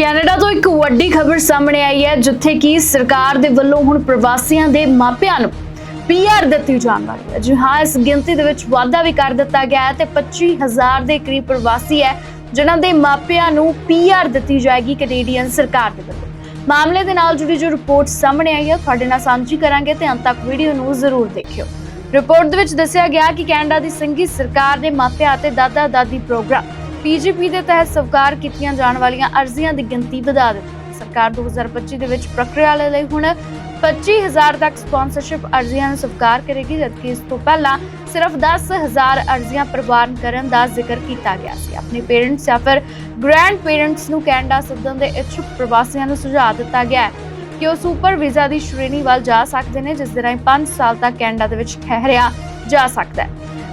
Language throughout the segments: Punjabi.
ਕੈਨੇਡਾ ਤੋਂ ਇੱਕ ਵੱਡੀ ਖਬਰ ਸਾਹਮਣੇ ਆਈ ਹੈ, ਜਿੱਥੇ ਕਿ ਸਰਕਾਰ ਦੇ ਵੱਲੋਂ ਹੁਣ ਪ੍ਰਵਾਸੀਆਂ ਦੇ ਮਾਪਿਆਂ ਨੂੰ ਪੀਆਰ ਦਿੱਤੀ ਜਾਣ ਵਾਲੀ ਹੈ। ਜੀ ਹਾਂ, ਇਸ ਗਿਣਤੀ ਦੇ ਵਿੱਚ ਵਾਧਾ ਵੀ ਕਰ ਦਿੱਤਾ ਗਿਆ ਹੈ ਤੇ 25000 ਦੇ ਕਰੀਬ ਪ੍ਰਵਾਸੀ ਹੈ, ਜਿਨ੍ਹਾਂ ਦੇ ਮਾਪਿਆਂ ਨੂੰ ਪੀਆਰ ਦਿੱਤੀ ਜਾਏਗੀ ਕੈਨੇਡੀਅਨ ਸਰਕਾਰ ਦੇ ਵੱਲੋਂ। ਮਾਮਲੇ ਦੇ ਨਾਲ ਜੁੜੀ ਜੋ ਰਿਪੋਰਟ ਸਾਹਮਣੇ ਆਈ ਹੈ, ਤੁਹਾਡੇ ਨਾਲ ਸਾਂਝੀ ਕਰਾਂਗੇ ਤੇ ਅੰਤ ਤੱਕ ਵੀਡੀਓ ਨੂੰ ਜ਼ਰੂਰ ਦੇਖਿਓ। ਰਿਪੋਰਟ ਦੇ ਵਿੱਚ ਦੱਸਿਆ ਗਿਆ ਕਿ ਕੈਨੇਡਾ ਦੀ ਸੰਘੀ ਸਰਕਾਰ ਦੇ ਮਾਪਿਆਂ ਅਤੇ ਦਾਦਾ ਦਾਦੀ ਪ੍ਰੋਗਰਾਮ ਪੀਜੀਪੀ ਦੇ ਤਹਿਤ ਸਵੀਕਾਰ ਕੀਤੀਆਂ ਜਾਣ ਵਾਲੀਆਂ ਅਰਜ਼ੀਆਂ ਦੀ ਗਿਣਤੀ ਵਧਾ ਦਿੱਤੀ। ਸਰਕਾਰ 2025 ਦੇ ਵਿੱਚ ਪ੍ਰਕਿਰਿਆ ਲਈ ਹੁਣ 25000 ਤੱਕ ਸਪਾਂਸਰਸ਼ਿਪ ਅਰਜ਼ੀਆਂ ਨੂੰ ਸਵੀਕਾਰ ਕਰੇਗੀ, ਜਦਕਿ ਇਸ ਤੋਂ ਪਹਿਲਾਂ ਸਿਰਫ 10000 ਅਰਜ਼ੀਆਂ ਪ੍ਰਵਾਨ ਕਰਨ ਦਾ ਜ਼ਿਕਰ ਕੀਤਾ ਗਿਆ ਸੀ। ਆਪਣੇ ਪੇਰੈਂਟਸ ਜਾਂ ਫਿਰ ਗ੍ਰੈਂਡ ਪੇਰੈਂਟਸ ਨੂੰ ਕੈਨੇਡਾ ਸੱਦਣ ਦੇ ਇੱਛੁਕ ਪ੍ਰਵਾਸੀਆਂ ਨੂੰ ਸੁਝਾਅ ਦਿੱਤਾ ਗਿਆ ਹੈ ਕਿ ਉਹ ਸੁਪਰ ਵੀਜ਼ਾ ਦੀ ਸ਼੍ਰੇਣੀ ਵੱਲ ਜਾ ਸਕਦੇ ਨੇ, ਜਿਸ ਦੇ ਰਾਹੀਂ 5 ਸਾਲ ਤੱਕ ਕੈਨੇਡਾ ਦੇ ਵਿੱਚ ਠਹਿਰਿਆ ਜਾ ਸਕਦਾ ਹੈ।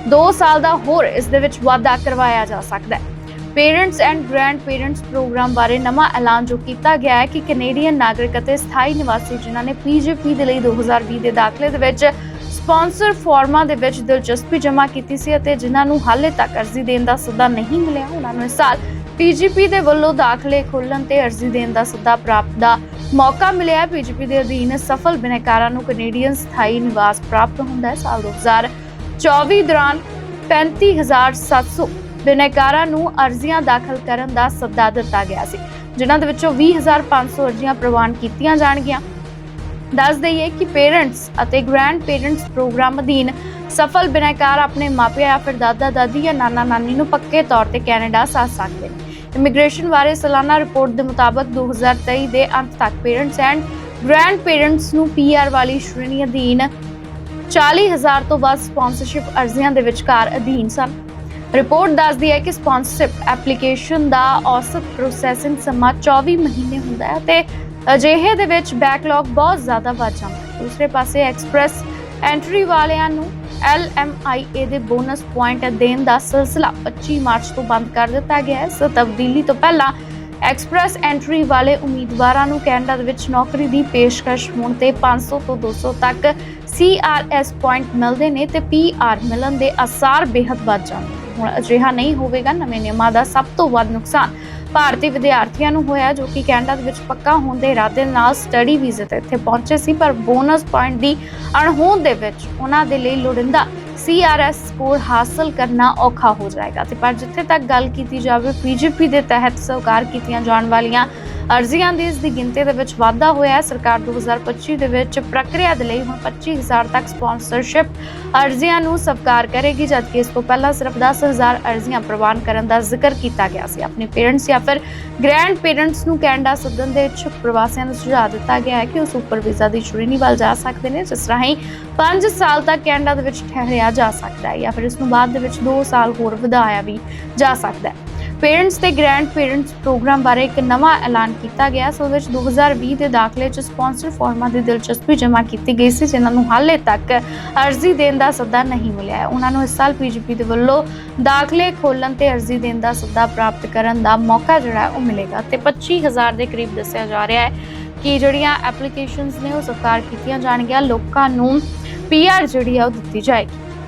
2 ਸਾਲ ਦਾ ਹੋਰ ਇਸ ਦੇ ਵਿੱਚ ਵਾਧਾ ਕਰਵਾਇਆ ਜਾ ਸਕਦਾ ਹੈ। Parents and grandparents programme ਬਾਰੇ ਨਵਾਂ ਐਲਾਨ ਜੋ ਕੀਤਾ ਗਿਆ ਹੈ ਕਿ ਕੈਨੇਡੀਅਨ ਨਾਗਰਿਕ ਅਤੇ ਸਥਾਈ ਨਿਵਾਸੀ ਜਿਨ੍ਹਾਂ ਨੇ ਪੀਜੀਪੀ ਦੇ ਲਈ 2020 ਦੇ ਦਾਖਲੇ ਦੇ ਵਿੱਚ ਸਪਾਂਸਰ ਫਾਰਮਾਂ ਦੇ ਵਿੱਚ ਦਿਲਚਸਪੀ ਜਮ੍ਹਾਂ ਕੀਤੀ ਸੀ ਅਤੇ ਜਿਨ੍ਹਾਂ ਨੂੰ ਹਾਲੇ ਤੱਕ ਅਰਜ਼ੀ ਦੇਣ ਦਾ ਸੱਦਾ ਨਹੀਂ ਮਿਲਿਆ, ਉਹਨਾਂ ਨੂੰ ਇਸ ਸਾਲ ਪੀਜੀਪੀ ਦੇ ਵੱਲੋਂ ਦਾਖਲੇ ਖੋਲਣ ਤੇ ਅਰਜ਼ੀ ਦੇਣ ਦਾ ਸੱਦਾ ਪ੍ਰਾਪਤ ਦਾ ਮੌਕਾ ਮਿਲਿਆ ਪੀਜੀਪੀ ਦੇ ਅਧੀਨ ਸਫਲ ਬਿਨੈਕਾਰਾਂ ਨੂੰ ਕੈਨੇਡੀਅਨ ਸਥਾਈ ਨਿਵਾਸ ਪ੍ਰਾਪਤ ਹੁੰਦਾ ਹੈ। ਸਾਲ 2024 ਦੌਰਾਨ 35700 ਬਿਨੈਕਾਰਾਂ ਨੂੰ ਅਰਜ਼ੀਆਂ ਦਾਖਲ ਕਰਨ ਦਾ ਸੱਦਾ ਦਿੱਤਾ ਗਿਆ ਸੀ, ਜਿਨ੍ਹਾਂ ਦੇ ਵਿੱਚੋਂ 20500 ਅਰਜ਼ੀਆਂ ਪ੍ਰਵਾਨ ਕੀਤੀਆਂ ਜਾਣਗੀਆਂ। ਦੱਸ ਦਈਏ ਕਿ ਪੇਰੈਂਟਸ ਅਤੇ ਗ੍ਰੈਂਡ ਪੇਰੈਂਟਸ ਪ੍ਰੋਗਰਾਮ ਅਧੀਨ ਸਫਲ ਬਿਨੈਕਾਰ ਆਪਣੇ ਮਾਪਿਆਂ ਜਾਂ ਫਿਰ ਦਾਦਾ, ਦਾਦੀ ਜਾਂ ਨਾਨਾ, ਨਾਨੀ ਨੂੰ ਪੱਕੇ ਤੌਰ ਤੇ ਕੈਨੇਡਾ ਸੱਦ ਸਕਦੇ ਨੇ। ਇਮੀਗ੍ਰੇਸ਼ਨ ਬਾਰੇ ਸਾਲਾਨਾ ਰਿਪੋਰਟ ਦੇ ਮੁਤਾਬਕ 2023 ਦੇ ਅੰਤ ਤੱਕ ਪੇਰੈਂਟਸ ਐਂਡ ਗ੍ਰੈਂਡ ਪੇਰੈਂਟਸ ਨੂੰ ਪੀਆਰ ਵਾਲੀ ਸ਼੍ਰੇਣੀ ਅਧੀਨ 40000 ਤੋਂ ਵੱਧ ਸਪਾਂਸਰਸ਼ਿਪ ਅਰਜ਼ੀਆਂ ਦੇ ਵਿਚਕਾਰ ਅਧੀਨ ਸਨ। ਰਿਪੋਰਟ ਦੱਸਦੀ ਹੈ ਕਿ ਸਪਾਂਸਰਸ਼ਿਪ ਐਪਲੀਕੇਸ਼ਨ ਦਾ ਔਸਤ ਪ੍ਰੋਸੈਸਿੰਗ ਸਮਾਂ 24 ਮਹੀਨੇ ਹੁੰਦਾ ਹੈ ਤੇ ਅਜਿਹੇ ਦੇ ਵਿੱਚ ਬੈਕਲੌਗ ਬਹੁਤ ਜ਼ਿਆਦਾ ਵੱਧ ਜਾਂਦਾ ਹੈ। ਦੂਸਰੇ ਪਾਸੇ ਐਕਸਪ੍ਰੈਸ ਐਂਟਰੀ ਵਾਲਿਆਂ ਨੂੰ LMIA ਦੇ ਬੋਨਸ ਪੁਆਇੰਟ ਦੇਣ ਦਾ ਸਿਲਸਿਲਾ 25 ਮਾਰਚ ਤੋਂ ਬੰਦ ਕਰ ਦਿੱਤਾ ਗਿਆ ਹੈ। ਇਸ ਤਬਦੀਲੀ ਤੋਂ ਪਹਿਲਾਂ ਐਕਸਪ੍ਰੈਸ ਐਂਟਰੀ ਵਾਲੇ ਉਮੀਦਵਾਰਾਂ ਨੂੰ ਕੈਨੇਡਾ ਦੇ ਵਿੱਚ ਨੌਕਰੀ ਦੀ ਪੇਸ਼ਕਸ਼ ਹੋਣ ਤੇ 500 ਤੋਂ 200 ਤੱਕ CRS ਪੁਆਇੰਟ ਮਿਲਦੇ ਨੇ ਤੇ PR ਮਿਲਣ ਦੇ ਅਸਾਰ ਬੇहद ਵੱਧ ਜਾਂਦੇ ਨੇ। ਹੁਣ ਅਜਿਹਾ ਨਹੀਂ ਹੋਵੇਗਾ। ਨਵੇਂ ਨਿਯਮਾਂ ਦਾ ਸਭ ਤੋਂ ਵੱਧ ਨੁਕਸਾਨ ਭਾਰਤੀ ਵਿਦਿਆਰਥੀਆਂ ਨੂੰ ਹੋਇਆ, ਜੋ ਕਿ ਕੈਨੇਡਾ ਦੇ ਵਿੱਚ ਪੱਕਾ ਹੋਣ ਦੇ ਇਰਾਦੇ ਨਾਲ ਸਟੱਡੀ ਵੀਜ਼ੇ ਤੇ ਇੱਥੇ ਪਹੁੰਚੇ ਸੀ, ਪਰ ਬੋਨਸ ਪੁਆਇੰਟ ਦੀ ਅਣਹੋਂਦ ਦੇ ਵਿੱਚ ਉਹਨਾਂ ਦੇ ਲਈ ਲੋੜਿੰਦਾ CRS ਸਕੋਰ ਹਾਸਲ ਕਰਨਾ ਔਖਾ ਹੋ ਜਾਏਗਾ। ਤੇ ਪਰ ਜਿੱਥੇ ਤੱਕ ਗੱਲ ਕੀਤੀ ਜਾਵੇ PGP ਦੇ ਤਹਿਤ ਸਵੀਕਾਰ ਕੀਤੀਆਂ ਜਾਣ ਵਾਲੀਆਂ ਅਰਜ਼ੀਆਂ ਦੀ ਇਸ ਦੀ ਗਿਣਤੀ ਦੇ ਵਿੱਚ ਵਾਧਾ ਹੋਇਆ ਹੈ। ਸਰਕਾਰ 2025 ਦੇ ਵਿੱਚ ਪ੍ਰਕਿਰਿਆ ਦੇ ਲਈ ਹੁਣ 25000 ਤੱਕ ਸਪਾਂਸਰਸ਼ਿਪ ਅਰਜ਼ੀਆਂ ਨੂੰ ਸਵੀਕਾਰ ਕਰੇਗੀ, ਜਦਕਿ ਇਸ ਤੋਂ ਪਹਿਲਾਂ ਸਿਰਫ 10000 ਅਰਜ਼ੀਆਂ ਪ੍ਰਵਾਨ ਕਰਨ ਦਾ ਜ਼ਿਕਰ ਕੀਤਾ ਗਿਆ ਸੀ। ਆਪਣੇ ਪੇਰੈਂਟਸ ਜਾਂ ਫਿਰ ਗ੍ਰੈਂਡ ਪੇਰੈਂਟਸ ਨੂੰ ਕੈਨੇਡਾ ਸੱਦਣ ਦੇ ਇੱਛੁਕ ਪ੍ਰਵਾਸੀਆਂ ਨੂੰ ਸੁਝਾਅ ਦਿੱਤਾ ਗਿਆ ਹੈ ਕਿ ਉਹ ਸੁਪਰ ਵੀਜ਼ਾ ਦੀ ਸ਼੍ਰੇਣੀ ਵੱਲ ਜਾ ਸਕਦੇ ਨੇ, ਜਿਸ ਰਾਹੀਂ 5 ਸਾਲ ਤੱਕ ਕੈਨੇਡਾ ਦੇ ਵਿੱਚ ਠਹਿਰਿਆ ਜਾ ਸਕਦਾ ਹੈ ਜਾਂ ਫਿਰ ਇਸ ਨੂੰ ਬਾਅਦ ਦੇ ਵਿੱਚ 2 ਸਾਲ ਹੋਰ ਵਧਾਇਆ ਵੀ ਜਾ ਸਕਦਾ ਹੈ। ਪੇਰੈਂਟਸ ਤੇ ਗ੍ਰੈਂਡ ਪੇਰੈਂਟਸ ਪ੍ਰੋਗਰਾਮ ਬਾਰੇ ਇੱਕ ਨਵਾਂ ਐਲਾਨ ਕੀਤਾ ਗਿਆ, ਸੋ ਵਿੱਚ 2020 ਦੇ ਦਾਖਲੇ 'ਚ ਸਪਾਂਸਰ ਫਾਰਮਾਂ ਦੀ ਦਿਲਚਸਪੀ ਜਮ੍ਹਾਂ ਕੀਤੀ ਗਈ ਸੀ, ਜਿਨ੍ਹਾਂ ਨੂੰ ਹਾਲੇ ਤੱਕ ਅਰਜ਼ੀ ਦੇਣ ਦਾ ਸੱਦਾ ਨਹੀਂ ਮਿਲਿਆ। ਹੈ ਉਹਨਾਂ ਨੂੰ ਇਸ ਸਾਲ ਪੀਜੀਪੀ ਦੇ ਵੱਲੋਂ ਦਾਖਲੇ ਖੋਲਣ ਤੇ ਅਰਜ਼ੀ ਦੇਣ ਦਾ ਸੱਦਾ ਪ੍ਰਾਪਤ ਕਰਨ ਦਾ ਮੌਕਾ ਜਿਹੜਾ ਉਹ ਮਿਲੇਗਾ। ਤੇ 25000 ਦੇ ਕਰੀਬ ਦੱਸਿਆ ਜਾ ਰਿਹਾ ਹੈ ਕਿ ਜਿਹੜੀਆਂ ਐਪਲੀਕੇਸ਼ਨਸ ਨੇ ਉਹ ਸਵੀਕਾਰ ਕੀਤੀਆਂ ਜਾਣਗੀਆਂ। ਲੋਕਾਂ ਨੂੰ ਪੀਆਰ ਜਿਹੜੀ ਆ ਉਹ ਦਿੱਤੀ ਜਾਏਗੀ।